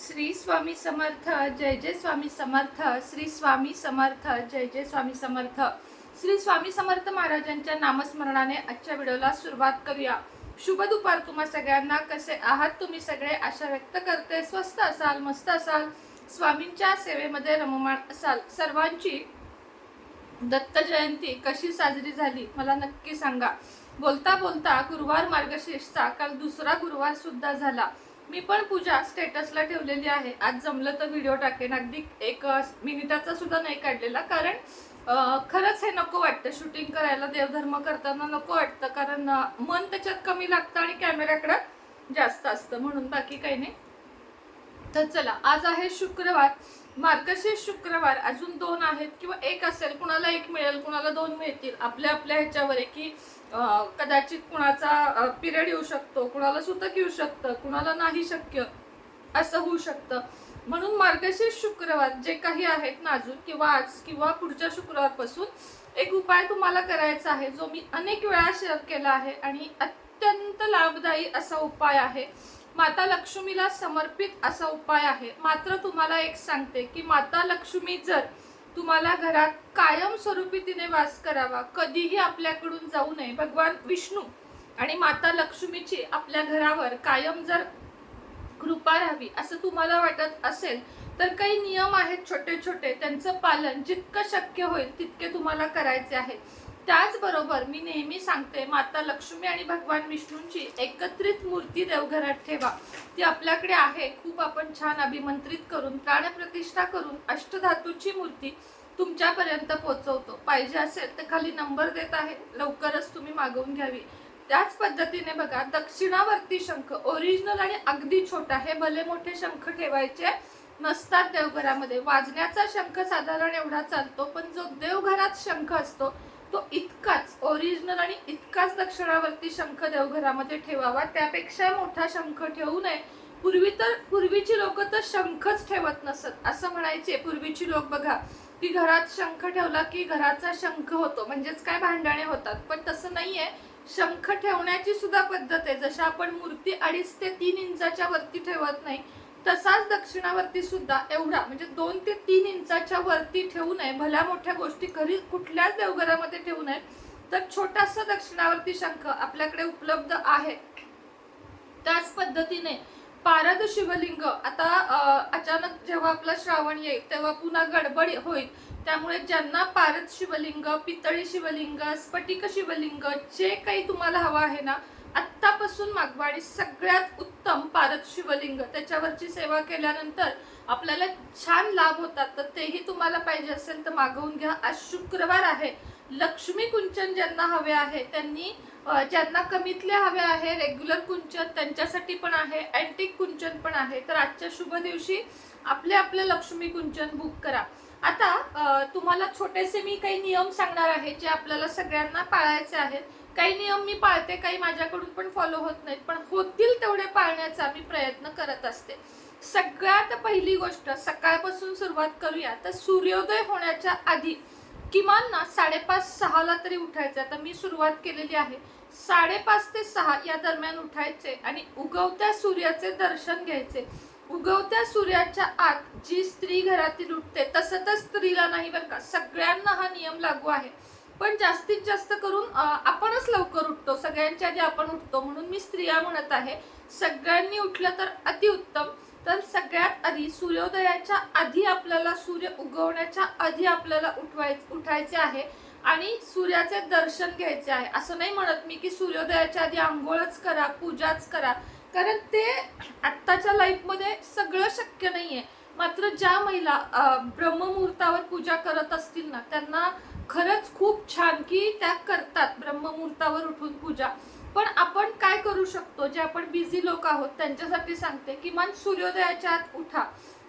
श्री स्वामी समर्थ जय जय स्वामी समर्थ श्री स्वामी समर्थ जय जय स्वामी समर्थ. श्री स्वामी समर्थ महाराजांच्या नामस्मरणाने आजच्या व्हिडिओला सुरुवात करूया. शुभ दुपार तुम्हा सगळ्यांना. कसे आहात तुम्ही सगळे? आशा व्यक्त करते. स्वस्त असाल मस्त असाल. स्वामींच्या सेवेमध्ये रममाण असाल. सर्वांची दत्त जयंती कशी साजरी झाली मला नक्की सांगा. बोलता बोलता गुरुवार मार्गशीर्षचा काल दुसरा गुरुवार सुद्धा झाला. मी पण पूजा स्टेटसला ठेवलेली आहे. आज जमलं तर व्हिडिओ टाकेन. अगदी एक मिनिटाचा सुद्धा नाही काढलेला कारण खरंच हे नको वाटतं. शूटिंग करायला देवधर्म करताना नको वाटतं. कारण मन त्याच्यात कमी लागतं आणि कॅमेऱ्याकडे जास्त असतं. म्हणून बाकी काही नाही. तर चला आज आहे शुक्रवार. मार्गशीर्ष शुक्रवार अजून दोन आहेत किंवा एक असेल कुणाला एक मिळेल कुणाला दोन मिळतील आपल्या आपल्या ह्याच्यावर आहे की कदाचित कुणाचा पिरियड येऊ शकतो कुणाला सुतक येऊ शकतं कुणाला नाही शक्य असं होऊ शकतं. म्हणून मार्गशीर्ष शुक्रवार जे काही आहेत नाजूक किंवा आज किंवा पुढच्या शुक्रवारपासून एक उपाय तुम्हाला करायचा आहे जो मी अनेक वेळा शेअर केला आहे आणि अत्यंत लाभदायी असा उपाय आहे माता लक्ष्मीला समर्पित असा उपाय आहे. मात्र तुम्हाला एक सांगते की माता लक्ष्मी जर तुम्हाला घरात कायम स्वरूपी तिने वास करावा कधीही आपल्याकडून जाऊ नये. भगवान विष्णू आणि माता लक्ष्मीची आपल्या घरावर कायम जर कृपा राहावी असं तुम्हाला वाटत असेल तर काही नियम आहेत छोटे छोटे त्यांचं पालन जितकं शक्य होईल तितके तुम्हाला करायचे आहे. त्याचबरोबर मी नेहमी सांगते माता लक्ष्मी आणि भगवान विष्णूंची एकत्रित मूर्ती देवघरात ठेवा. ती आपल्याकडे आहे. खूप आपण छान अभिमंत्रित करून प्राणप्रतिष्ठा करून अष्टधातूची मूर्ती तुमच्यापर्यंत पोहोचवतो. पाहिजे असेल तर खाली नंबर देत आहे. लवकरच तुम्ही मागवून घ्यावी. त्याच पद्धतीने बघा दक्षिणावर्ती शंख ओरिजिनल आणि अगदी छोटा हे भले मोठे शंख ठेवायचे नसतात देवघरामध्ये. वाजण्याचा शंख साधारण एवढा चालतो पण जो देवघरात शंख असतो तो इतकाच ओरिजिनल आणि इतकाच दक्षिणावरती शंख देवघरामध्ये ठेवावा त्यापेक्षा मोठा शंख ठेवू नये. पूर्वी तर पूर्वीची लोक तर शंखच ठेवत नसत. असं म्हणायचे पूर्वीची लोक बघा की घरात शंख ठेवला की घराचा शंख होतो. म्हणजेच काय भांडणे होतात. पण तसं नाहीये. शंख ठेवण्याची सुद्धा पद्धत आहे. जशा आपण मूर्ती अडीच ते तीन इंचाच्या वरती ठेवत नाही तसाच दक्षिणावरती सुद्धा एवढा म्हणजे दोन ते तीन इंचाच्या वरती ठेवू नये. भल्या मोठ्या गोष्टी घरी कुठल्याच देवघरामध्ये ठेवू नये. तर छोटासा दक्षिणावरती शंख आपल्याकडे उपलब्ध आहे. त्याच पद्धतीने पारद शिवलिंग आता अं, अचानक जेव्हा आपला श्रावण येईल तेव्हा पुन्हा गडबड होईल. त्यामुळे ज्यांना पारद शिवलिंग पितळी शिवलिंग स्फटिक शिवलिंग जे काही तुम्हाला हवं आहे ना आत्तापासून मागवा आणि सगळ्यात उत्तम पारद शिवलिंग. त्याच्यावरची सेवा केल्यानंतर आपल्याला छान लाभ होतात. तर तेही तुम्हाला पाहिजे असेल तर मागवून घ्या. आज शुक्रवार आहे. लक्ष्मी कुंचन ज्यांना हवे आहे त्यांनी ज्यांना कमीतले हवे आहे रेग्युलर कुंचन त्यांच्यासाठी पण आहे अँटिक कुंचन पण आहे. तर आजच्या शुभ दिवशी आपले आपले लक्ष्मी कुंचन बुक करा. आता तुम्हाला छोटेसे मी काही नियम सांगणार आहे जे आपल्याला सगळ्यांना पाळायचे आहेत. काही नियम मी पाळते काही माझ्याकडून पण फॉलो होत नाहीत पण होतील तेवढे पाळण्याचा मी प्रयत्न करत असते. सगळ्यात पहिली गोष्ट सकाळपासून सुरुवात करूया. तर सूर्योदय होण्याच्या आधी किमान ना साडेपाच सहाला तरी उठायचं आता मी सुरुवात केलेली आहे. साडेपाच ते सहा या दरम्यान उठायचे आणि उगवत्या सूर्याचे दर्शन घ्यायचे. उगवत्या सूर्याच्या आत जी स्त्री घरातील उठते तसं तर स्त्रीला नाही बरं का सगळ्यांना हा नियम लागू आहे. पण जास्तीत जास्त करून आपणच लवकर उठतो सगळ्यांच्या आधी आपण उठतो. म्हणून मी स्त्रिया म्हणत आहे सगळ्यांनी उठलं तर अतिउत्तम तर सगळ्यात आधी सूर्योदयाच्या आधी आपल्याला सूर्य उगवण्याच्या आधी आपल्याला उठवाय उठायचे आहे आणि सूर्याचे दर्शन घ्यायचे आहे. असं नाही म्हणत मी की सूर्योदयाच्या आधी आंघोळच करा पूजाच करा. कारण ते आत्ताच्या लाईफमध्ये सगळं शक्य नाही आहे मात्र ज्या महिला ब्रह्ममुहूर्तावर पूजा करत असतील ना त्यांना खरंच खूप छान की त्या करतात ब्रह्ममुहूर्तावर उठून पूजा. पण आपण काय करू शकतो? जे आपण बिझी लोक आहोत त्यांच्यासाठी सांगते. किमान सूर्योदयाच्या आत उठा.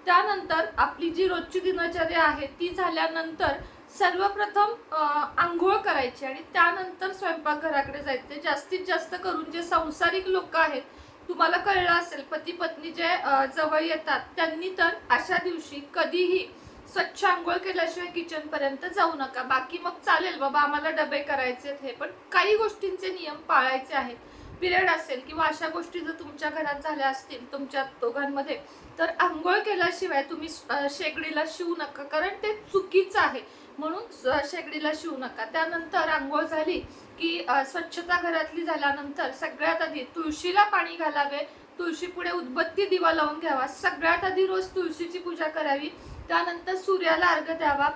त्यानंतर आपली जी रोजची दिनचर्या आहे ती झाल्यानंतर सर्वप्रथम आंघोळ करायची आणि त्यानंतर स्वयंपाकघराकडे जायचे. जास्तीत जास्त करून जे संसारिक लोक आहेत तुम्हाला कळलं असेल पती पत्नी जे जवळ येतात त्यांनी तर अशा दिवशी कधीही स्वच्छ आंघोळ केल्याशिवाय किचन पर्यंत जाऊ नका. बाकी मग चालेल बाबा आम्हाला डबे करायचे हे पण काही गोष्टींचे नियम पाळायचे आहेत. पिरियड असेल किंवा अशा गोष्टी जर तुमच्या घरात झाल्या असतील तुमच्या दोघांमध्ये तर आंघोळ केल्याशिवाय तुम्ही शेगडीला शिवू नका कारण ते चुकीचं आहे. म्हणून शेगडीला शिवू नका. त्यानंतर आंघोळ झाली की स्वच्छता घरातली झाल्यानंतर सगळ्यात आधी तुळशीला पाणी घालावे. तुळशी पुढे उदबत्ती दिवा लावून घ्यावा. सगळ्यात आधी रोज तुळशीची पूजा करावी. त्यानंतर सूर्याला अर्घ द्यावा.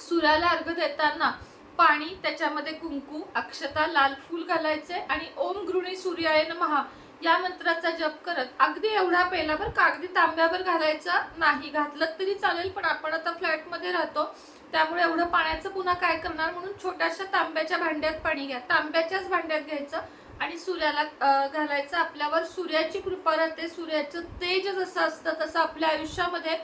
सूर्याला अर्घ देताना पाणी त्याच्यामध्ये कुंकू अक्षता लाल फूल घालायचे आणि ओम गृणी सूर्यायन महा या मंत्राचा जप करत अगदी एवढा पेला बरं का अगदी तांब्यावर घालायचा नाही. घातलं तरी चालेल पण आपण आता फ्लॅटमध्ये राहतो. त्यामुळे एवढं पाण्याचं पुन्हा काय करणार म्हणून छोट्याशा तांब्याच्या भांड्यात पाणी घ्या. तांब्याच्याच भांड्यात घ्यायचं आणि सूर्याला घालायचं आपल्यावर. सूर्याची कृपा राहते. सूर्याचं तेज जसं असतं तसं आपल्या आयुष्यामध्ये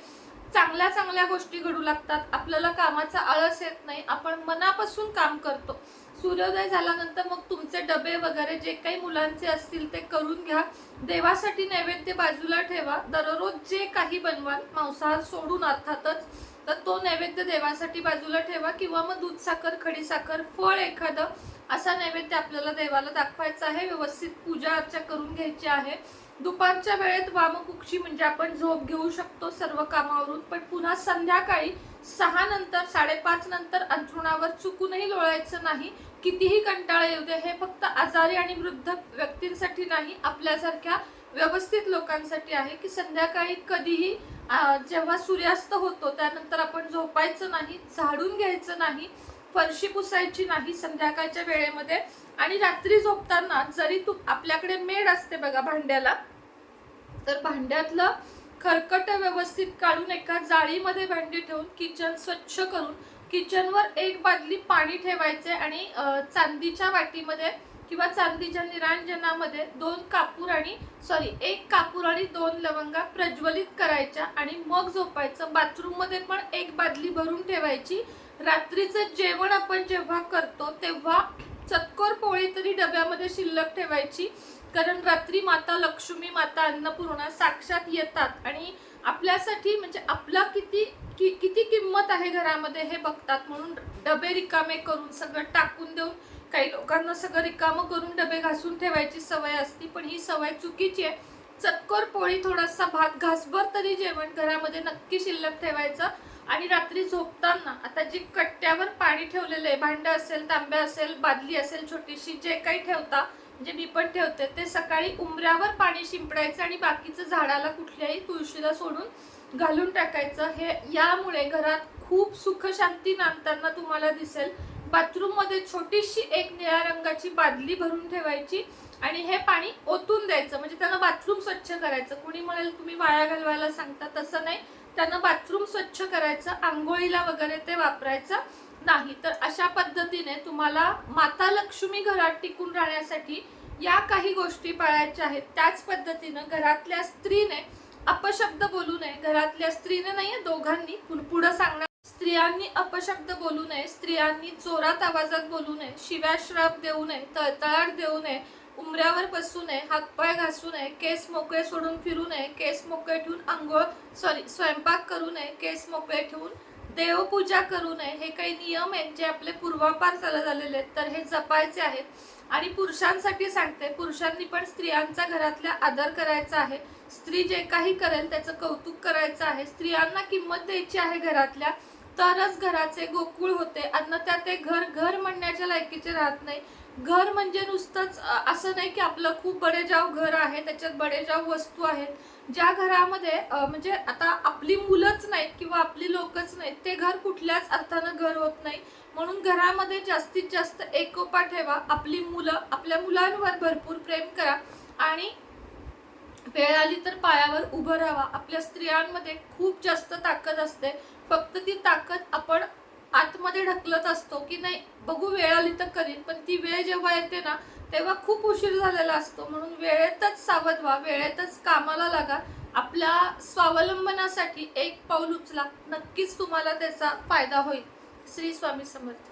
चांगल्या चांगल्या गोष्टी घडू लागतात. आपल्याला कामाचा आळस येत नाही. आपण मनापासून काम करतो. सूर्योदय झाल्यानंतर मग तुमचे डबे वगैरे जे काही मुलांचे असतील ते करून घ्या. देवासाठी नैवेद्य बाजूला ठेवा. दररोज जे काही बनवाल मांसाहार सोडून अर्थातच तर तो नैवेद्य देवासाठी बाजूला ठेवा किंवा मग दूध साखर खडी साखर फळ एखादं असा नैवेद्य आपल्याला देवाला दाखवायचा आहे. व्यवस्थित पूजा अर्चा करून घ्यायची आहे. दुपारच्या वेळेत वामकुक्षी म्हणजे आपण झोप घेऊ शकतो सर्व कामावरून. पण पुन्हा संध्याकाळी सहा नंतर साडेपाच नंतर अंथरुणावर चुकूनही लोळायचं नाही. कितीही कंटाळा येऊ दे हे फक्त आजारी आणि वृद्ध व्यक्तींसाठी नाही आपल्यासारख्या व्यवस्थित लोकांसाठी आहे की संध्याकाळी कधीही जेव्हा सूर्यास्त होतो त्यानंतर आपण झोपायचं नाही झाडून घ्यायचं नाही फरशी पुसायची नाही संध्याकाळच्या वेळेमध्ये. आणि रात्री झोपताना जरी तू आपल्याकडे मेड असते बघा भांड्याला तर भांड्यातलं खरकट व्यवस्थित काढून एका जाळीमध्ये भांडी ठेवून किचन स्वच्छ करून किचनवर एक बादली पाणी ठेवायचे आणि चांदीच्या वाटीमध्ये किंवा चांदीच्या निरांजनामध्ये दोन कापूर आणि सॉरी एक कापूर आणि दोन लवंगा प्रज्वलित करायच्या आणि मग झोपायचं. बाथरूममध्ये पण एक बादली भरून ठेवायची. रात्रीचं जेवण आपण जेव्हा करतो तेव्हा चतकोर पोळी तरी डब्यामध्ये शिल्लक ठेवायची. कारण रात्री माता लक्ष्मी माता अन्नपूर्णा साक्षात येतात. आणि आपल्यासाठी म्हणजे आपला किती कि, किती किंमत आहे घरामध्ये हे बघतात. म्हणून डबे रिकामे करून सगळं टाकून देऊन काही लोकांना सगळं रिकामं करून डबे घासून ठेवायची सवय असती पण ही सवय चुकीची आहे. चतकोर पोळी थोडासा भात घासभर तरी जेवण घरामध्ये नक्की शिल्लक ठेवायचं. आणि रात्री झोपताना आता जी कट्ट्यावर पाणी ठेवलेलं आहे भांडं असेल तांब्या असेल बादली असेल छोटीशी जे काही ठेवता म्हणजे बिपट ठेवतात ठेवते. ते सकाळी उमऱ्यावर पाणी शिंपडायचं आणि बाकीचं झाडाला कुठल्याही तुळशीला सोडून घालून टाकायचं. हे यामुळे घरात खूप सुख शांती नांदताना तुम्हाला दिसेल. बाथरूममध्ये छोटीशी एक निळ्या रंगाची बादली भरून ठेवायची आणि हे पाणी ओतून द्यायचं. म्हणजे त्यांना बाथरूम स्वच्छ करायचं. कुणी म्हणेल तुम्ही वाया घालवायला सांगता. तसं नाही. त्यांना बाथरूम स्वच्छ करायचं आंघोळीला वगैरे ते वापरायचं. नाही तर अशा पद्धतीने तुम्हाला माता लक्ष्मी घरात टिकून राहण्यासाठी या काही गोष्टी पाळायच्या आहेत. त्याच पद्धतीनं घरातल्या स्त्रीने अपशब्द बोलू नये. घरातल्या स्त्रीने नाहीये दोघांनी पुढं सांगणार. स्त्रियांनी अपशब्द बोलू नये स्त्रियांनी जोरात आवाजात बोलू नये शिव्या श्राप देऊ नये तळतळाट देऊ नये उमऱ्यावर बसू नये हातपाय घासू नये केस मोकळे सोडून फिरू नये केस मोकळे ठेवून आंघोळ सॉरी स्वयंपाक करू नये केस मोकळे ठेवून देवपूजा करू नये. हे काही नियम आहेत जे आपले पूर्वापार चालत आलेले आहेत. तर हे जपायचे आहेत. आणि पुरुषांसाठी सांगते पुरुषांनी पण स्त्रियांचा घरातल्या आदर करायचा आहे. स्त्री जे काही करेल त्याचं कौतुक करायचं आहे. स्त्रियांना किंमत द्यायची आहे घरातल्या तरच घराचे गोकुळ होते. अन्यथा ते घर घर म्हणण्याच्या लायकीचे राहत नाही. घर म्हणजे नुसतंच असं नाही की आपलं खूप बडेजाव घर आहे त्याच्यात बडेजाव वस्तू आहेत. ज्या घरामध्ये म्हणजे आता आपली मुलं नाहीत किंवा आपली लोकच नाहीत. ते घर कुठल्याच अर्थानं घर होत नाही. म्हणून घरामध्ये जास्तीत जास्त एकोपा ठेवा. आपली मुलं आपल्या मुलांवर भरपूर प्रेम करा. आणि वेळ आली तर पायावर उभं राहा. आपल्या स्त्रियांमध्ये खूप जास्त ताकद असते. फक्त ती ताकद आपण आतमध्ये ढकलत असतो की नाही बघू वेळ आली तर करीन. पण ती वेळ जेव्हा येते ना तेव्हा खूप उशीर झालेला असतो. म्हणून वेळेतच सावध व्हा. वेळेतच कामाला लागा. आपल्या स्वावलंबनासाठी एक पाऊल उचला नक्कीच तुम्हाला त्याचा फायदा होईल. श्री स्वामी समर्थ.